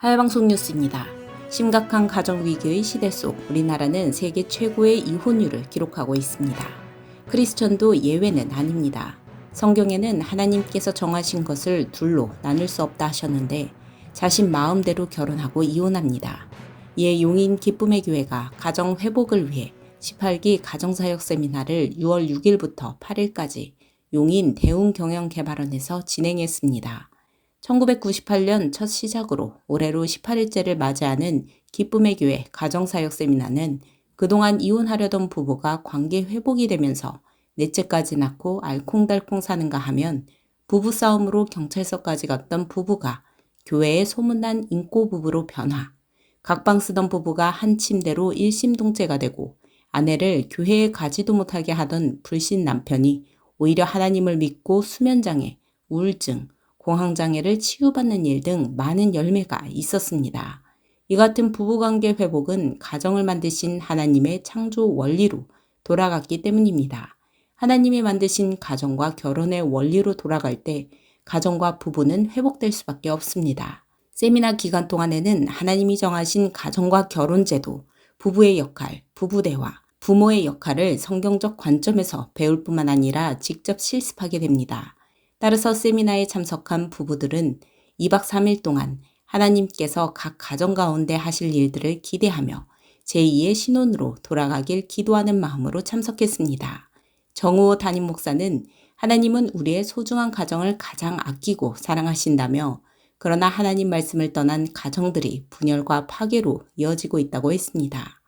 하야방송 뉴스입니다. 심각한 가정 위기의 시대 속 우리나라는 세계 최고의 이혼율을 기록하고 있습니다. 크리스천도 예외는 아닙니다. 성경에는 하나님께서 정하신 것을 둘로 나눌 수 없다 하셨는데 자신 마음대로 결혼하고 이혼합니다. 이에 용인 기쁨의 교회가 가정 회복을 위해 18기 가정사역 세미나를 6월 6일부터 8일까지 용인 대웅경영개발원에서 진행했습니다. 1998년 첫 시작으로 올해로 18일째를 맞이하는 기쁨의 교회 가정사역 세미나는 그동안 이혼하려던 부부가 관계 회복이 되면서 넷째까지 낳고 알콩달콩 사는가 하면 부부싸움으로 경찰서까지 갔던 부부가 교회에 소문난 인꼬 부부로 변화, 각방 쓰던 부부가 한 침대로 일심동체가 되고 아내를 교회에 가지도 못하게 하던 불신 남편이 오히려 하나님을 믿고 수면장애, 우울증, 공황장애를 치유받는 일 등 많은 열매가 있었습니다. 이 같은 부부관계 회복은 가정을 만드신 하나님의 창조 원리로 돌아갔기 때문입니다. 하나님이 만드신 가정과 결혼의 원리로 돌아갈 때 가정과 부부는 회복될 수밖에 없습니다. 세미나 기간 동안에는 하나님이 정하신 가정과 결혼 제도, 부부의 역할, 부부 대화, 부모의 역할을 성경적 관점에서 배울 뿐만 아니라 직접 실습하게 됩니다. 따라서 세미나에 참석한 부부들은 2박 3일 동안 하나님께서 각 가정 가운데 하실 일들을 기대하며 제2의 신혼으로 돌아가길 기도하는 마음으로 참석했습니다. 정우호 담임 목사는 하나님은 우리의 소중한 가정을 가장 아끼고 사랑하신다며 그러나 하나님 말씀을 떠난 가정들이 분열과 파괴로 이어지고 있다고 했습니다.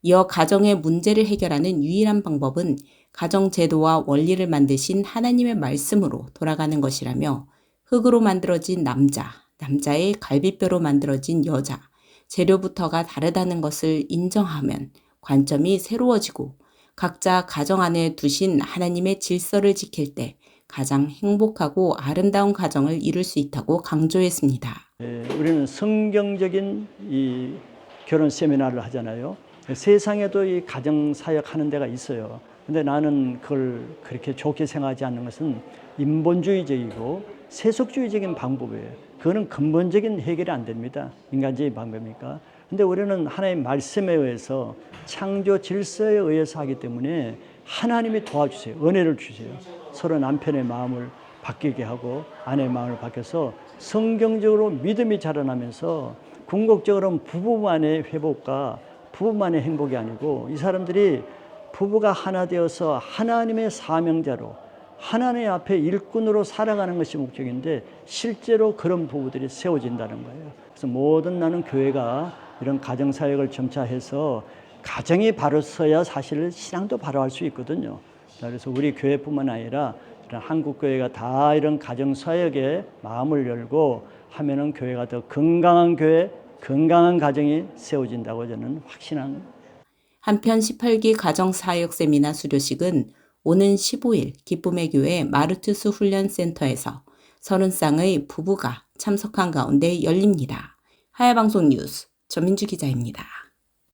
이어 가정의 문제를 해결하는 유일한 방법은 가정 제도와 원리를 만드신 하나님의 말씀으로 돌아가는 것이라며 흙으로 만들어진 남자, 남자의 갈비뼈로 만들어진 여자, 재료부터가 다르다는 것을 인정하면 관점이 새로워지고 각자 가정 안에 두신 하나님의 질서를 지킬 때 가장 행복하고 아름다운 가정을 이룰 수 있다고 강조했습니다. 예, 우리는 성경적인 이 결혼 세미나를 하잖아요. 세상에도 이 가정 사역 하는 데가 있어요. 근데 나는 그걸 그렇게 좋게 생각하지 않는 것은 인본주의적이고 세속주의적인 방법이에요. 그거는 근본적인 해결이 안 됩니다. 인간적인 방법이니까. 근데 우리는 하나님의 말씀에 의해서 창조 질서에 의해서 하기 때문에 하나님이 도와주세요. 은혜를 주세요. 서로 남편의 마음을 바뀌게 하고 아내의 마음을 바뀌어서 성경적으로 믿음이 자라나면서 궁극적으로는 부부만의 회복과 부부만의 행복이 아니고 이 사람들이 부부가 하나 되어서 하나님의 사명자로 하나님 앞에 일꾼으로 살아가는 것이 목적인데 실제로 그런 부부들이 세워진다는 거예요. 그래서 모든 나는 교회가 이런 가정 사역을 점차 해서 가정이 바로 서야 사실 신앙도 바로 할 수 있거든요. 그래서 우리 교회뿐만 아니라 이런 한국 교회가 다 이런 가정 사역에 마음을 열고 하면은 교회가 더 건강한 교회, 건강한 가정이 세워진다고 저는 확신합니다. 한편 18기 가정사역 세미나 수료식은 오는 15일 기쁨의 교회 마르투스 훈련센터에서 30쌍의 부부가 참석한 가운데 열립니다. 하야방송 뉴스 전민주 기자입니다.